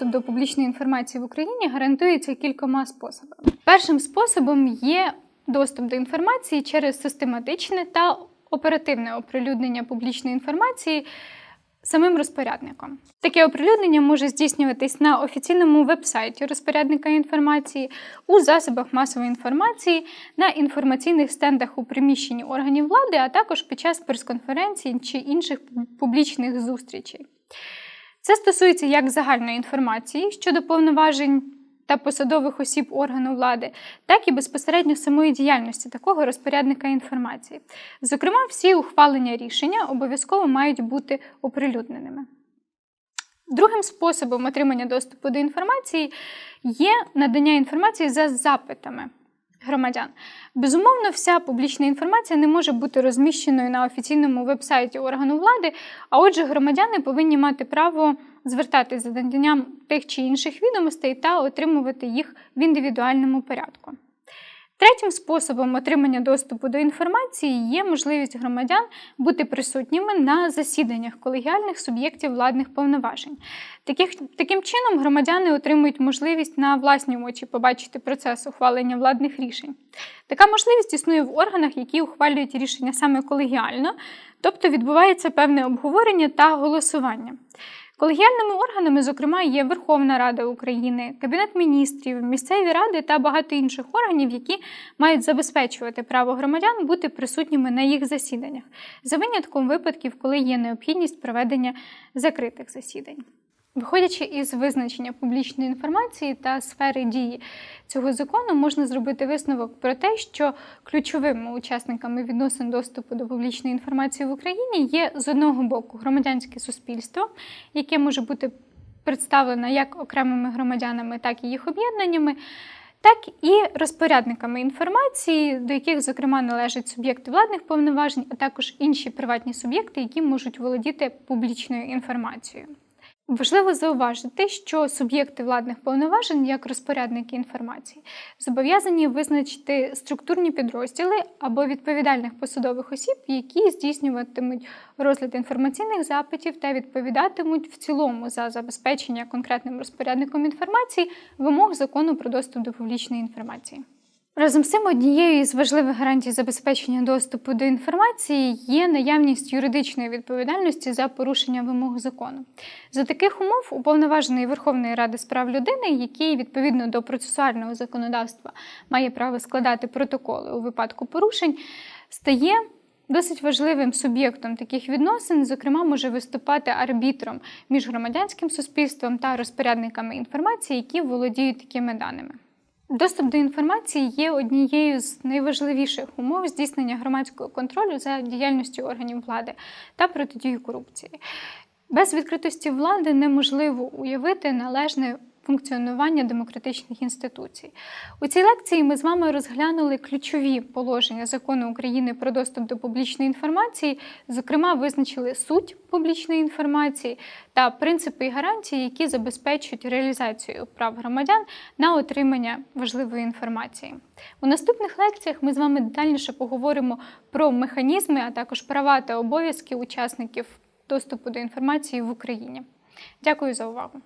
до публічної інформації в Україні гарантується кількома способами. Першим способом є доступ до інформації через систематичне та оперативне оприлюднення публічної інформації самим розпорядником. Таке оприлюднення може здійснюватись на офіційному веб-сайті розпорядника інформації, у засобах масової інформації, на інформаційних стендах у приміщенні органів влади, а також під час прес-конференцій чи інших публічних зустрічей. Це стосується як загальної інформації щодо повноважень та посадових осіб органу влади, так і безпосередньо самої діяльності такого розпорядника інформації. Зокрема, всі ухвалення рішення обов'язково мають бути оприлюдненими. Другим способом отримання доступу до інформації є надання інформації за запитами громадян. Безумовно, вся публічна інформація не може бути розміщеною на офіційному веб-сайті органу влади, а отже, громадяни повинні мати право звертатись за наданням тих чи інших відомостей та отримувати їх в індивідуальному порядку. Третім способом отримання доступу до інформації є можливість громадян бути присутніми на засіданнях колегіальних суб'єктів владних повноважень. Таких, таким чином, громадяни отримують можливість на власні очі побачити процес ухвалення владних рішень. Така можливість існує в органах, які ухвалюють рішення саме колегіально, тобто відбувається певне обговорення та голосування. Колегіальними органами, зокрема, є Верховна Рада України, Кабінет міністрів, місцеві ради та багато інших органів, які мають забезпечувати право громадян бути присутніми на їх засіданнях, за винятком випадків, коли є необхідність проведення закритих засідань. Виходячи із визначення публічної інформації та сфери дії цього закону, можна зробити висновок про те, що ключовими учасниками відносин доступу до публічної інформації в Україні є з одного боку громадянське суспільство, яке може бути представлено як окремими громадянами, так і їх об'єднаннями. Так і розпорядниками інформації, до яких, зокрема, належать суб'єкти владних повноважень, а також інші приватні суб'єкти, які можуть володіти публічною інформацією. Важливо зауважити, що суб'єкти владних повноважень, як розпорядники інформації, зобов'язані визначити структурні підрозділи або відповідальних посадових осіб, які здійснюватимуть розгляд інформаційних запитів та відповідатимуть в цілому за забезпечення конкретним розпорядником інформації вимог закону про доступ до публічної інформації. Разом з цим однією із важливих гарантій забезпечення доступу до інформації є наявність юридичної відповідальності за порушення вимог закону. За таких умов уповноважений Верховної Ради з прав людини, який відповідно до процесуального законодавства має право складати протоколи у випадку порушень, стає Досить важливим суб'єктом таких відносин, зокрема, може виступати арбітром між громадянським суспільством та розпорядниками інформації, які володіють такими даними. Доступ до інформації є однією з найважливіших умов здійснення громадського контролю за діяльністю органів влади та протидії корупції. Без відкритості влади неможливо уявити належне функціонування демократичних інституцій. У цій лекції ми з вами розглянули ключові положення закону України про доступ до публічної інформації, зокрема, визначили суть публічної інформації та принципи і гарантії, які забезпечують реалізацію прав громадян на отримання важливої інформації. У наступних лекціях ми з вами детальніше поговоримо про механізми, а також права та обов'язки учасників доступу до інформації в Україні. Дякую за увагу!